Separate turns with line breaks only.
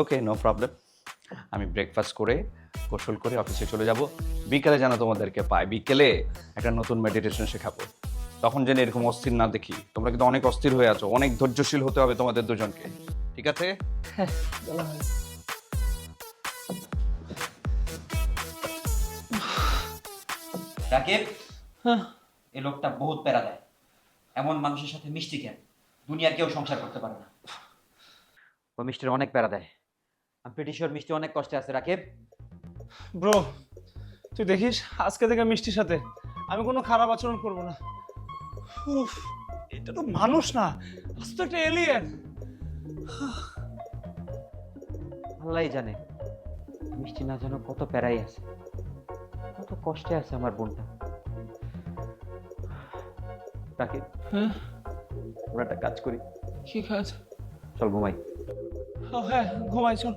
ওকে no problem আমি breakfast করে গোসল করে অফিসে চলে যাব। বিকেলে যেন তোমাদেরকে পাই। বিকেলে একটা নতুন মেডিটেশন শেখাবো। তখন যেন এরকম অস্থির না দেখি। তোমরা কিন্তু অনেক অস্থির হয়ে আছো। অনেক ধৈর্যশীল হতে হবে তোমাদের দুজনকে। ঠিক আছে?
রাকিব, এই লোকটা বহুত প্যারা দেয়। এমন মানুষের সাথে মিষ্টি কেন? দুনিয়ার কেউ সংসার করতে পারে না। ও মিষ্টির অনেক প্যারা দেয়। আমি শিওর মিষ্টি অনেক কষ্টে আছে রাকিব।
ব্রো তুই দেখিস আজকে থেকে মিষ্টির সাথে। আমি কোনো খারাপ আচরণ করব না। উফ, এটা তো মানুষ না। আজ তো একটা এলিয়েন
আল্লাহ জানে মিষ্টি না জানো কত প্যারাই আছে। কত কষ্টে আছে আমার বোনটা। রাকিব
হ্যাঁ?
আমরা একটা কাজ করি।
কি কাজ?
চল ঘুমাই।
হ্যাঁ ঘুমাই চল